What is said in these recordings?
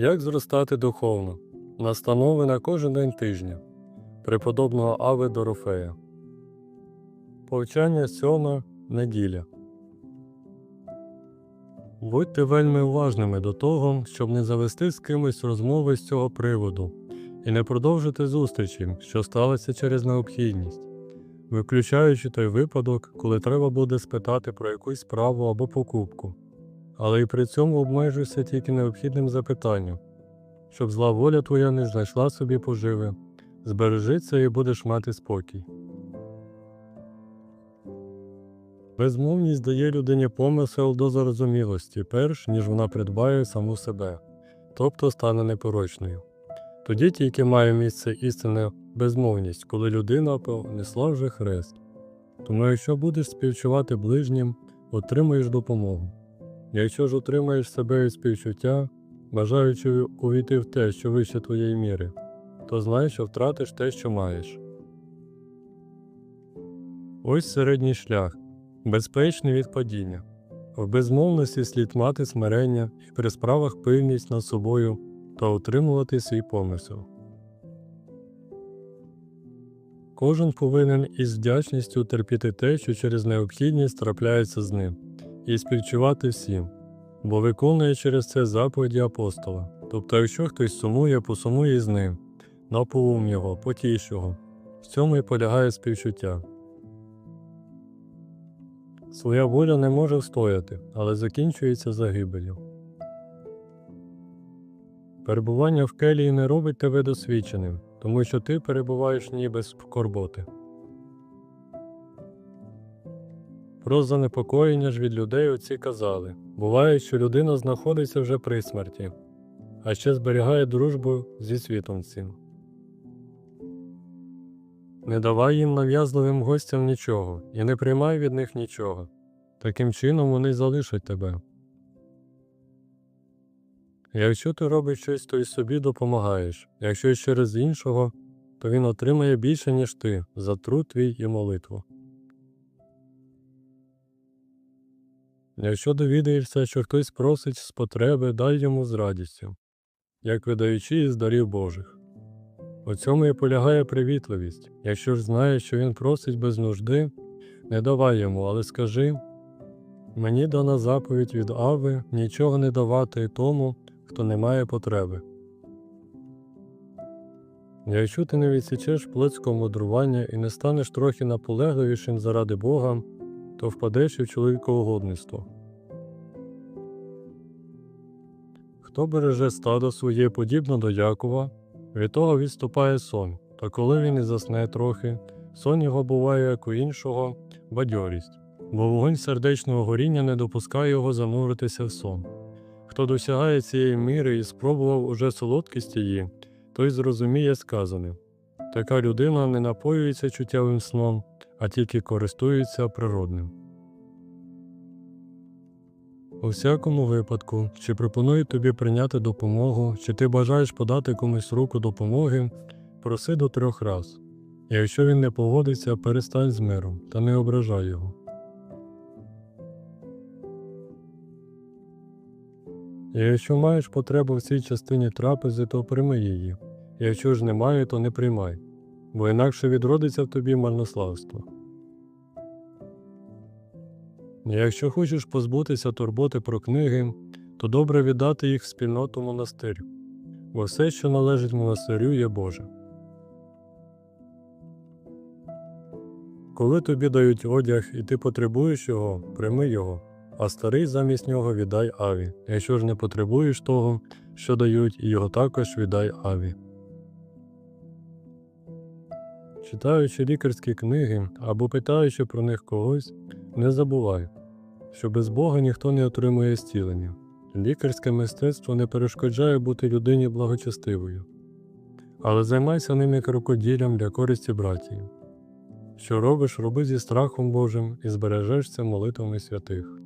Як зростати духовно? Настанови на кожен день тижня. Преподобного Ави Дорофея. Повчання сьома неділя. Будьте вельми уважними до того, щоб не завести з кимось розмови з цього приводу і не продовжити зустрічі, що сталося через необхідність, виключаючи той випадок, коли треба буде спитати про якусь справу або покупку але й при цьому обмежуйся тільки необхідним запитанням, щоб зла воля твоя не знайшла собі поживи, збережися і будеш мати спокій. Безмовність дає людині помисел до зарозумілості, перш ніж вона придбає саму себе, тобто стане непорочною. Тоді тільки має місце істинна безмовність, коли людина понесла вже хрест. Тому якщо будеш співчувати ближнім, отримаєш допомогу. Якщо ж утримаєш себе від співчуття, бажаючи увійти в те, що вище твоєї міри, то знай, що втратиш те, що маєш. Ось середній шлях, безпечний від падіння. В безмовності слід мати смирення і при справах пильність над собою та утримувати свій помисел. Кожен повинен із вдячністю терпіти те, що через необхідність трапляється з ним і співчувати всім, бо виконує через це заповіді апостола. Тобто, якщо хтось сумує, посумує з ним, наповум його, потіш. В цьому і полягає співчуття. Своя воля не може встояти, але закінчується загибелю. Перебування в келії не робить тебе досвідченим, тому що ти перебуваєш в ній без скорботи. Про занепокоєння ж від людей оці казали буває, що людина знаходиться вже при смерті, а ще зберігає дружбу зі світом цим. Не давай їм нав'язливим гостям нічого і не приймай від них нічого. Таким чином вони залишать тебе. Якщо ти робиш щось, то й собі допомагаєш, якщо через іншого, то він отримає більше, ніж ти, за труд твій і молитву. Якщо довідаєшся, що хтось просить з потреби, дай йому з радістю, як видаючи із дарів Божих. У цьому і полягає привітливість. Якщо ж знаєш, що він просить без нужди, не давай йому, але скажи мені дана заповідь від Ави нічого не давати тому, хто не має потреби. Якщо ти не відсічеш плотського мудрування і не станеш трохи наполегливішим заради Бога, то впадеш і в чоловікоугодництво. Хто береже стадо своє подібно до Якова, від того відступає сон, та коли він і засне трохи, сон його буває, як у іншого, бадьорість, бо вогонь сердечного горіння не допускає його зануритися в сон. Хто досягає цієї міри і спробував уже солодкість її, той зрозуміє сказане така людина не напоюється чуттєвим сном, а тільки користується природним. У всякому випадку, чи пропонують тобі прийняти допомогу, чи ти бажаєш подати комусь руку допомоги, проси до трьох раз. Якщо він не погодиться, перестань з миром та не ображай його. Якщо маєш потребу в цій частині трапези, то прийми її. Якщо ж немає, то не приймай, бо інакше відродиться в тобі марнославство. Якщо хочеш позбутися турботи про книги, то добре віддати їх в спільноту монастирю, бо все, що належить монастирю, є Боже. Коли тобі дають одяг і ти потребуєш його, прийми його, а старий замість нього віддай аві. Якщо ж не потребуєш того, що дають, його також віддай аві. Читаючи лікарські книги або питаючи про них когось, не забувай, що без Бога ніхто не отримує зцілення. Лікарське мистецтво не перешкоджає бути людині благочестивою, але займайся ним як рукоділлям для користі братії. Що робиш, роби зі страхом Божим і збережешся молитвами святих.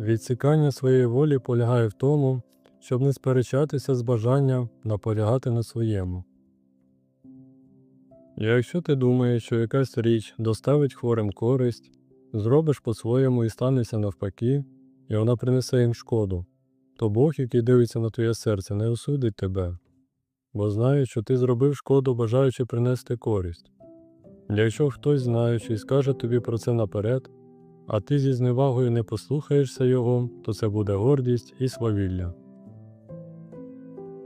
Відсікання своєї волі полягає в тому, щоб не сперечатися з бажанням наполягати на своєму. Якщо ти думаєш, що якась річ доставить хворим користь, зробиш по-своєму і станеться навпаки, і вона принесе їм шкоду, то Бог, який дивиться на твоє серце, не осудить тебе, бо знає, що ти зробив шкоду, бажаючи принести користь. Якщо хтось знаючи скаже тобі про це наперед, а ти зі зневагою не послухаєшся його, то це буде гордість і свавілля.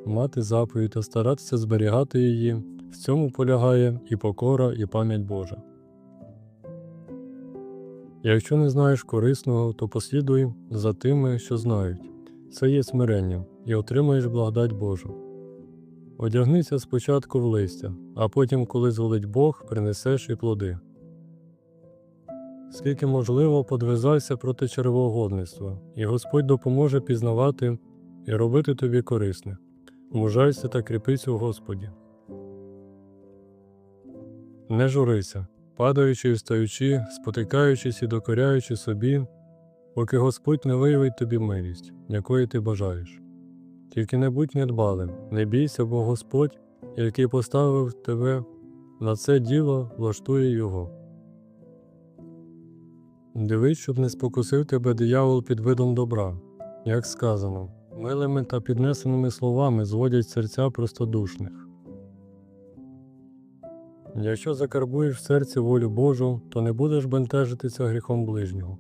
Мати заповідь та старатися зберігати її, в цьому полягає і покора, і пам'ять Божа. Якщо не знаєш корисного, то послідуй за тими, що знають. Це є смирення, і отримаєш благодать Божу. Одягнися спочатку в листя, а потім, коли зволить Бог, принесеш і плоди. Скільки можливо, подвизайся проти червоугодництва, і Господь допоможе пізнавати і робити тобі корисне. Мужайся та кріпись у Господі. Не журися, падаючи і встаючи, спотикаючись і докоряючи собі, поки Господь не виявить тобі милість, якої ти бажаєш. Тільки не будь недбалим, не бійся, бо Господь, який поставив тебе на це діло, влаштує його. Дивись, щоб не спокусив тебе диявол під видом добра, як сказано, милими та піднесеними словами зводять серця простодушних. Якщо закарбуєш в серці волю Божу, то не будеш бентежитися гріхом ближнього,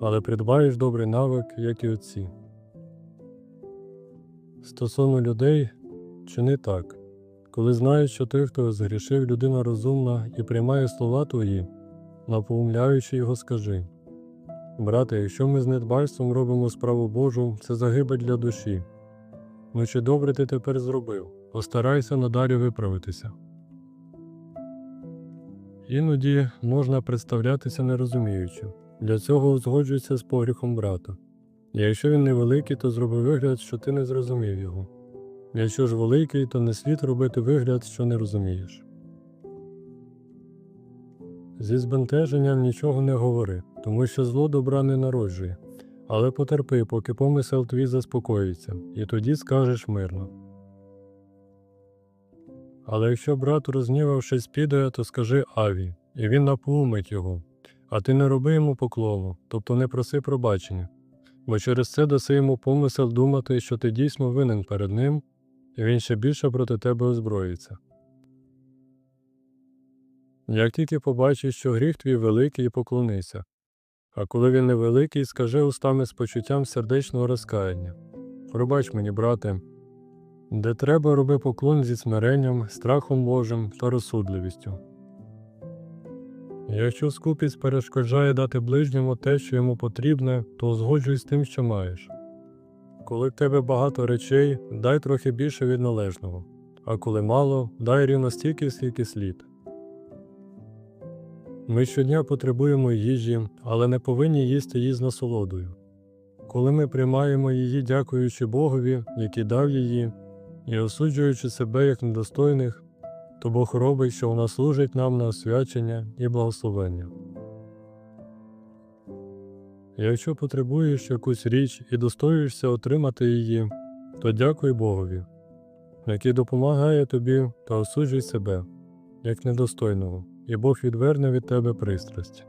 але придбаєш добрий навик, як і отці. Стосовно людей, чини так. Коли знаєш, що той, хто згрішив, людина розумна і приймає слова твої, напоумляючи його, скажи Брате, якщо ми з недбальством робимо справу Божу, це загибель для душі. Ну чи добре ти тепер зробив? Постарайся надалі виправитися. Іноді можна представлятися нерозуміючим. Для цього узгоджуйся з погріхом брата. Якщо він невеликий, то зроби вигляд, що ти не зрозумів його. Якщо ж великий, то не слід робити вигляд, що не розумієш. Зі збентеженням нічого не говори, тому що зло добра не народжує, але потерпи, поки помисел твій заспокоїться, і тоді скажеш мирно. Але якщо брат рознівавшись піде, то скажи Аві, і він напоумить його, а ти не роби йому поклону, тобто не проси пробачення, бо через це даси йому помисел думати, що ти дійсно винен перед ним, і він ще більше проти тебе озброїться. Як тільки побачиш, що гріх твій великий, і поклонися, а коли він невеликий, скажи устами з почуттям сердечного розкаяння. Пробач мені, брате, де треба роби поклон зі смиренням, страхом Божим та розсудливістю. Якщо скупість перешкоджає дати ближньому те, що йому потрібне, то узгоджуй з тим, що маєш. Коли в тебе багато речей, дай трохи більше від належного, а коли мало, дай рівно стільки, скільки слід. Ми щодня потребуємо їжі, але не повинні їсти її з насолодою. Коли ми приймаємо її, дякуючи Богові, який дав її, і осуджуючи себе як недостойних, то Бог робить, що вона служить нам на освячення і благословення. Якщо потребуєш якусь річ і достоюєшся отримати її, то дякуй Богові, який допомагає тобі та осуджуй себе, як недостойного, і Бог відверне від тебе пристрасть.